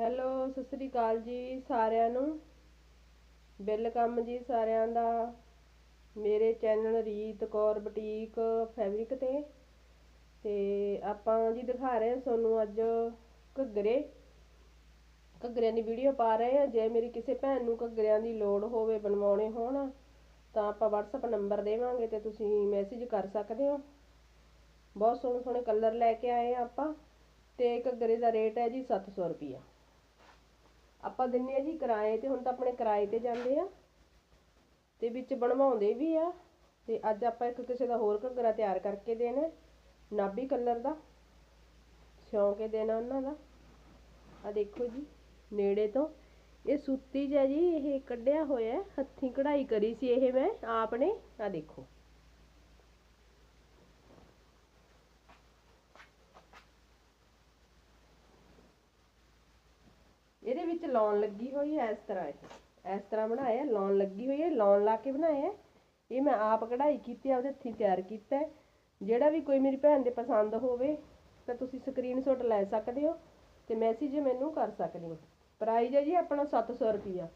Hello, Sat Sri ਅਕਾਲ ਜੀ ਸਾਰਿਆਂ ਨੂੰ। ਵੈਲਕਮ ਜੀ ਸਾਰਿਆਂ ਦਾ। ਮੇਰੇ channel Reet Kaur boutique fabric ਤੇ। ਤੇ ਆਪਾਂ ਜੀ ਦਿਖਾ ਰਹੇ ਹਾਂ ਤੁਹਾਨੂੰ ਅੱਜ ਘੱਗਰੇ। ਘੱਗਰਿਆਂ ਦੀ ਵੀਡੀਓ ਪਾ ਰਹੇ ਹਾਂ। ਜੇ ਮੇਰੀ ਕਿਸੇ ਭੈਣ ਨੂੰ ਘੱਗਰਿਆਂ ਦੀ ਲੋੜ ਹੋਵੇ, ਬਣਵਾਉਣੇ ਹੋਣ, ਤਾਂ ਆਪਾਂ WhatsApp ਨੰਬਰ ਦੇਵਾਂਗੇ ਤੇ ਤੁਸੀਂ ਮੈਸੇਜ ਕਰ ਸਕਦੇ ਹੋ। ਬਹੁਤ ਸੋਹਣੇ ਸੋਹਣੇ ਕਲਰ ਲੈ ਕੇ ਆਏ ਆ ਆਪਾਂ। ਤੇ ਘੱਗਰੇ ਦਾ ਰੇਟ ਹੈ ਜੀ 700 ਰੁਪਿਆ ਆਪਾਂ ਦਿੰਨੇ ਆ ਜੀ ਕਿਰਾਏ ਤੇ, ਹੁਣ ਤਾਂ ਆਪਣੇ ਕਿਰਾਏ ਤੇ ਜਾਂਦੇ ਆ। ਤੇ ਵਿੱਚ ਬਣਵਾਉਂਦੇ ਵੀ ਆ। ਤੇ ਅੱਜ ਆਪਾਂ ਇੱਕ ਕਿਸੇ ਦਾ ਹੋਰ ਘੱਗਰਾ ਤਿਆਰ ਕਰਕੇ ਦੇਣਾ ਨਾਭੀ ਕਲਰ ਦਾ। ਸਿਉਂ ਕੇ ਦੇਣਾ ਉਹਨਾਂ ਦਾ। ਆ ਦੇਖੋ ਜੀ, ਨੇੜੇ ਤੋਂ। ਇਹ ਸੂਤੀ ਜਿਹਾ ਜੀ, ਇਹ ਕੱਢਿਆ ਹੋਇਆ ਹੱਥੀਂ ਕਢਾਈ ਕਰੀ ਸੀ ਇਹ ਮੈਂ, ਆਪ ਨੇ। ਆ ਦੇਖੋ ਇਹਦੇ ਵਿੱਚ ਲਾਉਣ ਲੱਗੀ ਹੋਈ ਹੈ ਇਸ ਤਰ੍ਹਾਂ ਇਹ ਇਸ ਤਰ੍ਹਾਂ ਬਣਾਇਆ ਲਾਉਣ ਲੱਗੀ ਹੋਈ ਹੈ, ਲਾਉਣ ਲਾ ਕੇ ਬਣਾਇਆ ਇਹ ਮੈਂ ਆਪ ਕਢਾਈ ਕੀਤੀ, ਆਪਦੇ ਹੱਥੀਂ ਤਿਆਰ ਕੀਤਾ ਜਿਹੜਾ ਵੀ ਕੋਈ ਮੇਰੀ ਭੈਣ ਦੇ ਪਸੰਦ ਹੋਵੇ, ਤਾਂ ਤੁਸੀਂ ਸਕਰੀਨਸ਼ਾਟ ਲੈ ਸਕਦੇ ਹੋ ਤੇ ਮੈਸੇਜ ਮੈਨੂੰ ਕਰ ਸਕਦੇ ਹੋ। ਪ੍ਰਾਈਸ ਹੈ ਜੀ ਆਪਣਾ 700 ਰੁਪਿਆ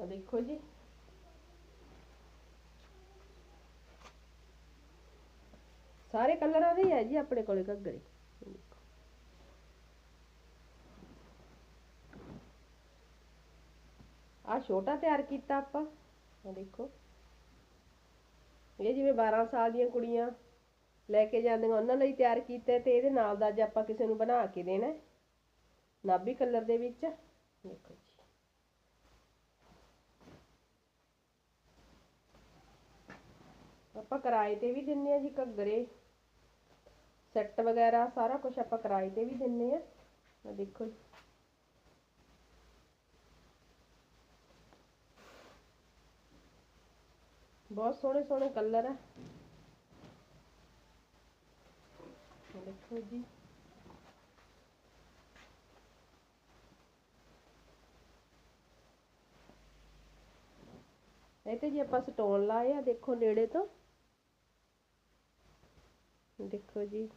ਆ ਦੇਖੋ ਜੀ। ਸਾਰੇ ਕਲਰਾਂ ਦੇ ਹੈ ਜੀ ਆਪਣੇ ਕੋਲੇ ਘੱਗਰੇ। ਆ ਛੋਟਾ ਤਿਆਰ ਕੀਤਾ ਆਪਾਂ। ਆ ਦੇਖੋ। ਇਹ ਜਿਵੇਂ 12 ਸਾਲ ਦੀਆਂ ਕੁੜੀਆਂ ਲੈ ਕੇ ਜਾਂਦੀਆਂ, ਉਹਨਾਂ ਲਈ ਤਿਆਰ ਕੀਤਾ ਤੇ ਇਹਦੇ ਨਾਲ ਦਾ ਅੱਜ ਆਪਾਂ ਕਿਸੇ ਨੂੰ ਬਣਾ ਕੇ ਦੇਣਾ ਨਾਭੀ ਕਲਰ ਦੇ ਵਿੱਚ। ਦੇਖੋ ਜੀ। ਆਪਾਂ ਕਿਰਾਏ ਤੇ ਵੀ ਦਿੰਨੇ ਆ ਜੀ ਘੱਗਰੇ। ਸੈੱਟ ਵਗੈਰਾ ਸਾਰਾ ਕੁਝ ਆਪਾਂ ਕਿਰਾਏ ਤੇ ਵੀ ਦਿੰਨੇ ਆ। ਆ ਦੇਖੋ ਜੀ। ਬਹੁਤ ਸੋਹਣੇ ਸੋਹਣੇ ਕਲਰ ਆ ਦੇਖੋ ਜੀ ਇਹ ਤੇ ਜੀ ਆਪਾਂ ਸਟੋਨ ਲਾਏ ਆ ਦੇਖੋ ਨੇੜੇ ਤੋਂ ਦੇਖੋ ਜੀ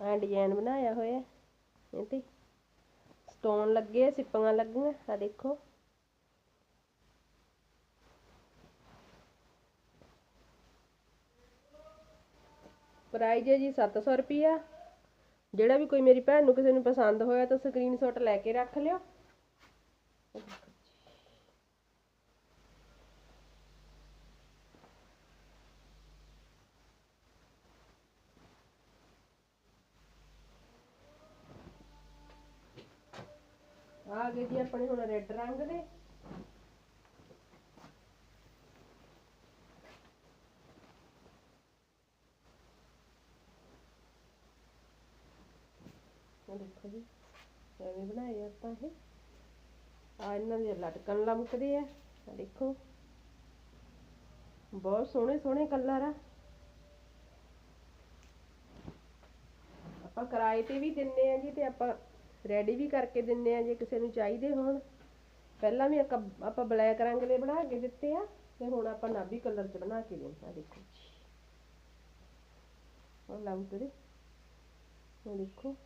ਆ ਡਿਜ਼ਾਈਨ ਬਣਾਇਆ ਹੋਇਆ ਇਹ ਤੇ ਸਟੋਨ ਲੱਗੇ ਆ ਸਿੱਪੀਆਂ ਲੱਗੀਆਂ ਆ ਦੇਖੋ ਪ੍ਰਾਈਜ਼ ਹੈ ਜੀ 700 ਰੁਪਿਆ ਜਿਹੜਾ ਵੀ ਕੋਈ ਮੇਰੀ ਭੈਣ ਨੂੰ ਕਿਸੇ ਨੂੰ ਪਸੰਦ ਹੋਇਆ ਤਾਂ ਸਕਰੀਨਸ਼ਾਟ ਲੈ ਕੇ ਰੱਖ ਲਿਓ। ਆ ਗਏ ਜੀ, ਆਪਣੇ ਹੁਣ ਰੈੱਡ ਰੰਗ ਦੇ। ਇਹ ਦੇਖੋ ਜੀ। ਐਵੇਂ ਬਣਾਏ ਆਪਾਂ ਇਹ। ਆ ਇਹਨਾਂ ਦੇ ਲਟਕਣ ਲਮਕਦੇ ਆ। ਦੇਖੋ। ਬਹੁਤ ਸੋਹਣੇ ਸੋਹਣੇ ਕਲਰ ਆ। ਆਪਾਂ ਕਿਰਾਏ ਤੇ ਵੀ ਦਿੰਨੇ ਆ ਜੀ ਤੇ ਆਪਾਂ ਰੈਡੀ ਵੀ ਕਰਕੇ ਦਿੰਨੇ ਆ ਜੇ ਕਿਸੇ ਨੂੰ ਚਾਹੀਦੇ ਹੋਣ। ਪਹਿਲਾਂ ਵੀ ਇੱਕ- ਆਪਾਂ ਬਲੈਕ ਰੰਗ ਦੇ ਬਣਾ ਕੇ ਦਿੱਤੇ ਆ ਤੇ ਹੁਣ ਆਪਾਂ ਨਾਭੀ ਕਲਰ ਚ ਬਣਾ ਕੇ ਦੇਣਾ ਆ। ਦੇਖੋ ਉਹ ਲਮਕਦੇ। ਉਹ ਦੇਖੋ।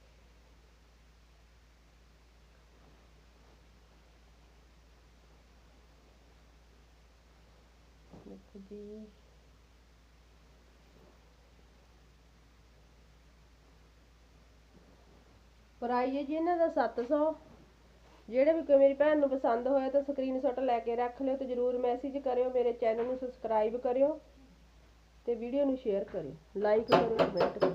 ਦੇਖੋ ਜੀ। ਪ੍ਰਾਈਸ ਹੈ ਜੀ ਇਹਨਾਂ ਦਾ 700 ਜਿਹੜੇ ਵੀ ਕੋਈ ਮੇਰੀ ਭੈਣ ਨੂੰ ਪਸੰਦ ਹੋਇਆ ਤਾਂ ਸਕਰੀਨਸ਼ਾਟ ਲੈ ਕੇ ਰੱਖ ਲਿਓ ਤੇ ਜਰੂਰ ਮੈਸੇਜ ਕਰਿਓ, ਮੇਰੇ ਚੈਨਲ ਨੂੰ ਸਬਸਕ੍ਰਾਈਬ ਕਰਿਓ ਤੇ ਵੀਡੀਓ ਨੂੰ ਸ਼ੇਅਰ ਕਰਿਓ। ਲਾਈਕ ਕਰੋ ਕਮੈਂਟ ਕਰੋ